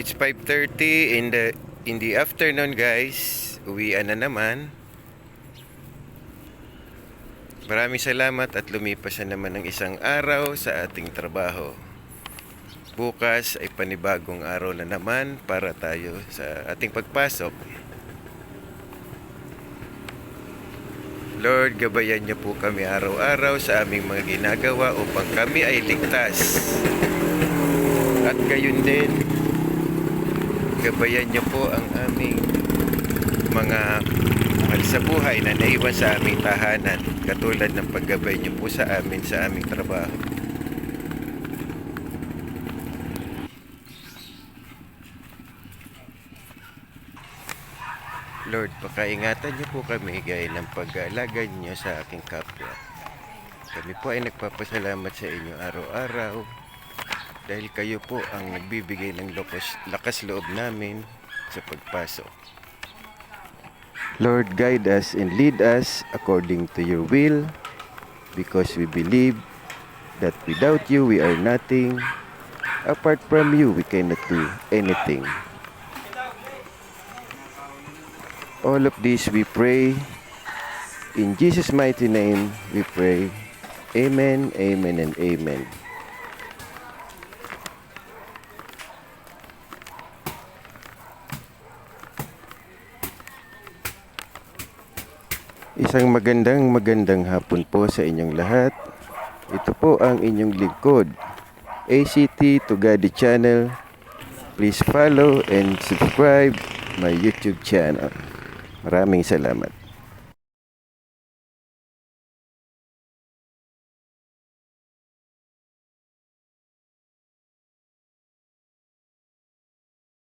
It's 5:30 in the in the afternoon, guys. Uwian na naman. Maraming salamat at lumipas na naman ng isang araw sa ating trabaho. Bukas ay panibagong araw na naman para tayo sa ating pagpasok. Lord, gabayan niyo po kami araw-araw sa aming mga ginagawa upang kami ay ligtas. At gayon din, gabayan niyo po ang aming mga mahal sa buhay na naiwan sa aming tahanan katulad ng paggabay niyo po sa amin sa aming trabaho. Lord, pakaingatan niyo po kami gaya ng pag-aalaga niyo sa aking kapwa. Kami po ay nagpapasalamat sa inyo araw-araw dahil kayo po ang nagbibigay ng lakas, lakas loob namin sa pagpasok. Lord, guide us and lead us according to your will because we believe that without you we are nothing. Apart from you, we cannot do anything. All of this we pray. In Jesus' mighty name we pray. Amen, amen, and amen. Isang magandang magandang hapon po sa inyong lahat. Ito po ang inyong lingkod. ACT Tugadi Channel. Please follow and subscribe my YouTube channel. Maraming salamat.